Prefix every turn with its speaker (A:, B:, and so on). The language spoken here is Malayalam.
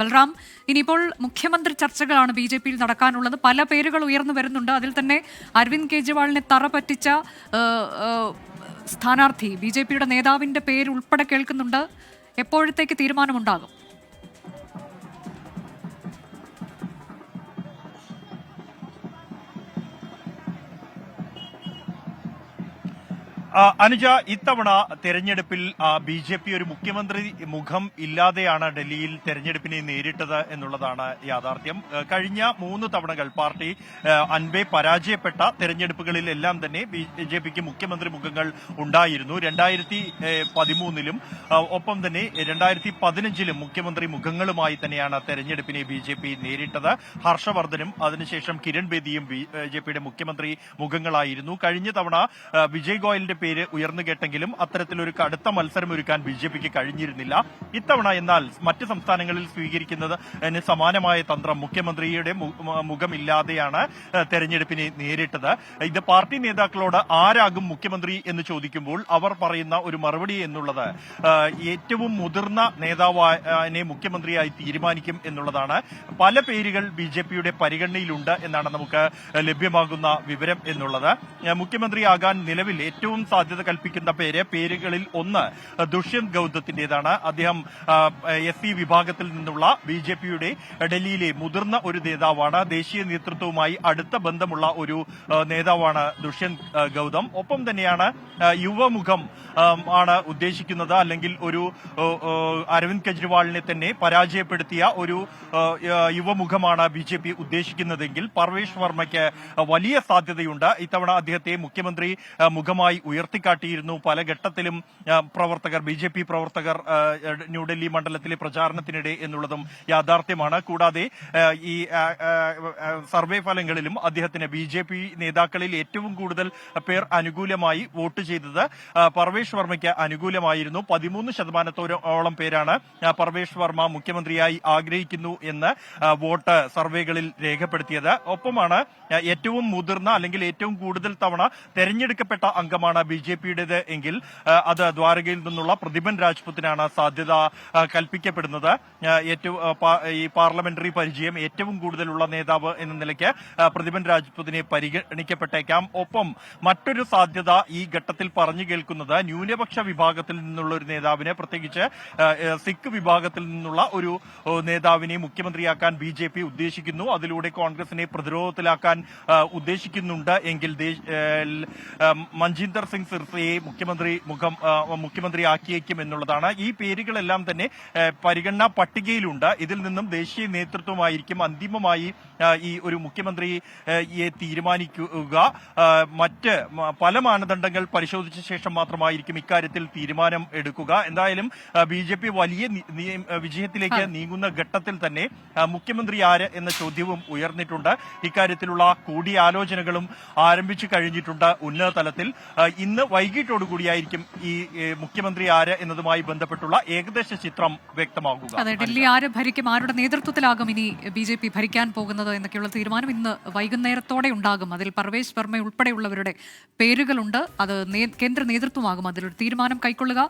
A: ബൽറാം ഇനിയിപ്പോൾ മുഖ്യമന്ത്രി ചർച്ചകളാണ് ബി ജെ പിയിൽ നടക്കാനുള്ളത്. പല പേരുകൾ ഉയർന്നു വരുന്നുണ്ട്. അതിൽ തന്നെ അരവിന്ദ് കെജ്രിവാളിനെ തറ പറ്റിച്ച സ്ഥാനാർത്ഥി ബി ജെ പിയുടെ നേതാവിന്റെ പേര് ഉൾപ്പെടെ കേൾക്കുന്നുണ്ട്. എപ്പോഴത്തേക്ക് തീരുമാനമുണ്ടാകും?
B: അനുജ ഇത്തവണ തെരഞ്ഞെടുപ്പിൽ ബി ജെ പി ഒരു മുഖ്യമന്ത്രി മുഖം ഇല്ലാതെയാണ് ഡൽഹിയിൽ തെരഞ്ഞെടുപ്പിനെ നേരിട്ടത് എന്നുള്ളതാണ് യാഥാർത്ഥ്യം. കഴിഞ്ഞ മൂന്ന് തവണകൾ പാർട്ടി അൻപേ പരാജയപ്പെട്ട തെരഞ്ഞെടുപ്പുകളിലെല്ലാം തന്നെ ബി ജെ പിക്ക് മുഖ്യമന്ത്രി മുഖങ്ങൾ ഉണ്ടായിരുന്നു. രണ്ടായിരത്തി പതിമൂന്നിലും ഒപ്പം തന്നെ രണ്ടായിരത്തി പതിനഞ്ചിലും മുഖ്യമന്ത്രി മുഖങ്ങളുമായി തന്നെയാണ് തെരഞ്ഞെടുപ്പിനെ ബി ജെ പി നേരിട്ടത്. ഹർഷവർദ്ധനും അതിനുശേഷം കിരൺ ബേദിയും ബി ജെ പിയുടെ മുഖ്യമന്ത്രി മുഖങ്ങളായിരുന്നു. കഴിഞ്ഞ തവണ വിജയ് ഗോയലിന്റെ പേര് ഉയർന്നു കേട്ടെങ്കിലും അത്തരത്തിലൊരു കടുത്ത മത്സരം ഒരുക്കാൻ ബി ജെ പിക്ക് കഴിഞ്ഞിരുന്നില്ല. ഇത്തവണ എന്നാൽ മറ്റ് സംസ്ഥാനങ്ങളിൽ സ്വീകരിക്കുന്നത് സമാനമായ തന്ത്രം മുഖ്യമന്ത്രിയുടെ മുഖമില്ലാതെയാണ് തെരഞ്ഞെടുപ്പിനെ നേരിട്ടത്. ഇത് പാർട്ടി നേതാക്കളോട് ആരാകും മുഖ്യമന്ത്രി എന്ന് ചോദിക്കുമ്പോൾ അവർ പറയുന്ന ഒരു മറുപടി എന്നുള്ളത് ഏറ്റവും മുതിർന്ന നേതാവിനെ മുഖ്യമന്ത്രിയായി തീരുമാനിക്കും എന്നുള്ളതാണ്. പല പേരുകൾ ബി ജെ പിയുടെ പരിഗണനയിലുണ്ട് എന്നാണ് നമുക്ക് ലഭ്യമാകുന്ന വിവരം എന്നുള്ളത്. മുഖ്യമന്ത്രിയാകാൻ നിലവിൽ ഏറ്റവും സാധ്യത കൽപ്പിക്കുന്ന പേര്. പേരുകളിൽ ഒന്ന് ദുഷ്യന്ത് ഗൌതത്തിന്റേതാണ്. അദ്ദേഹം എസ് സി വിഭാഗത്തിൽ നിന്നുള്ള ബി ജെ പിയുടെ ഡൽഹിയിലെ മുതിർന്ന ഒരു നേതാവാണ്. ദേശീയ നേതൃത്വവുമായി അടുത്ത ബന്ധമുള്ള ഒരു നേതാവാണ് ദുഷ്യന്ത് ഗൗതം. ഒപ്പം തന്നെയാണ് യുവമുഖം ആണ് ഉദ്ദേശിക്കുന്നത്. അല്ലെങ്കിൽ ഒരു അരവിന്ദ് കെജ്രിവാളിനെ തന്നെ പരാജയപ്പെടുത്തിയ ഒരു യുവമുഖമാണ് ബി ജെ പി ഉദ്ദേശിക്കുന്നതെങ്കിൽ പർവേഷ് വർമ്മയ്ക്ക് വലിയ സാധ്യതയുണ്ട്. ഇത്തവണ അദ്ദേഹത്തെ മുഖ്യമന്ത്രി മുഖമായി മുഖമായി ഉയർത്തിക്കാട്ടിയിരുന്നു. പല ഘട്ടത്തിലും പ്രവർത്തകർ ബി ജെ പി പ്രവർത്തകർ ന്യൂഡൽഹി മണ്ഡലത്തിലെ പ്രചാരണത്തിനിടെ എന്നുള്ളതും യാഥാർത്ഥ്യമാണ്. കൂടാതെ ഈ സർവേ ഫലങ്ങളിലും അദ്ദേഹത്തിന് ബി ജെ പി നേതാക്കളിൽ ഏറ്റവും കൂടുതൽ പേർ അനുകൂലമായി വോട്ട് ചെയ്തത് പർവേഷ് വർമ്മയ്ക്ക് അനുകൂലമായിരുന്നു. പതിമൂന്ന് ശതമാനത്തോളം പേരാണ് പർവേഷ് വർമ്മ മുഖ്യമന്ത്രിയായി ആഗ്രഹിക്കുന്നു എന്ന് വോട്ട് സർവേകളിൽ രേഖപ്പെടുത്തിയത്. ഒപ്പമാണ് ഏറ്റവും മുതിർന്ന അല്ലെങ്കിൽ ഏറ്റവും കൂടുതൽ തവണ തെരഞ്ഞെടുക്കപ്പെട്ട അംഗമാണ് ബി ജെ പിയുടേത് എങ്കിൽ അത് ദ്വാരകയിൽ നിന്നുള്ള പ്രതിഭൻ രാജ്പുത്തിനാണ് സാധ്യത കൽപ്പിക്കപ്പെടുന്നത്. ഈ പാർലമെന്ററി പരിചയം ഏറ്റവും കൂടുതലുള്ള നേതാവ് എന്ന നിലയ്ക്ക് പ്രതിഭൻ രാജ്പുത്തിനെ പരിഗണിക്കപ്പെട്ടേക്കാം. ഒപ്പം മറ്റൊരു സാധ്യത ഈ ഘട്ടത്തിൽ പറഞ്ഞു കേൾക്കുന്നത് ന്യൂനപക്ഷ വിഭാഗത്തിൽ നിന്നുള്ള ഒരു നേതാവിനെ പ്രത്യേകിച്ച് സിഖ് വിഭാഗത്തിൽ നിന്നുള്ള ഒരു നേതാവിനെ മുഖ്യമന്ത്രിയാക്കാൻ ബി ജെ പി ഉദ്ദേശിക്കുന്നു. അതിലൂടെ കോൺഗ്രസിനെ പ്രതിരോധത്തിലാക്കാൻ ഉദ്ദേശിക്കുന്നുണ്ട്. എങ്കിൽ മഞ്ജീന്ദർ സിംഗ് സിർസയെ മുഖ്യമന്ത്രി മുഖം മുഖ്യമന്ത്രിയാക്കിയേക്കും എന്നുള്ളതാണ്. ഈ പേരുകളെല്ലാം തന്നെ പരിഗണനാ പട്ടികയിലുണ്ട്. ഇതിൽ നിന്നും ദേശീയ നേതൃത്വമായിരിക്കും അന്തിമമായി ഈ ഒരു മുഖ്യമന്ത്രിയെ തീരുമാനിക്കുക. മറ്റ് പല മാനദണ്ഡങ്ങൾ പരിശോധിച്ച ശേഷം മാത്രമായിരിക്കും ഇക്കാര്യത്തിൽ തീരുമാനം എടുക്കുക. എന്തായാലും ബി ജെ പി വലിയ വിജയത്തിലേക്ക് നീങ്ങുന്ന ഘട്ടത്തിൽ തന്നെ മുഖ്യമന്ത്രി ആര് എന്ന ചോദ്യവും ഉയർന്നിട്ടുണ്ട്. ഇക്കാര്യത്തിലുള്ള കൂടിയാലോചനകളും ആരംഭിച്ചു കഴിഞ്ഞിട്ടുണ്ട് ഉന്നതതലത്തിൽ. ആ, ഇന്ന് വൈകിട്ടോടുകൂടിയായിരിക്കും ഈ മുഖ്യമന്ത്രി ആര് എന്നതുമായി ബന്ധപ്പെട്ടുള്ള ഏകദേശ ചിത്രം വ്യക്തമാകുക.
A: അതെ ഡൽഹി ആര് ഭരിക്കും? ആരുടെ നേതൃത്വത്തിലാകും ഇനി ബി ജെ പി ഭരിക്കാൻ പോകുന്നത് എന്നൊക്കെയുള്ള തീരുമാനം ഇന്ന് വൈകുന്നേരത്തോടെ ഉണ്ടാകും. അതിൽ പർവേശ് വർമ്മ ഉൾപ്പെടെയുള്ളവരുടെ പേരുകളുണ്ട്. അത് കേന്ദ്ര നേതൃത്വമാകും. അതിലൊരു തീരുമാനം കൈക്കൊള്ളുക.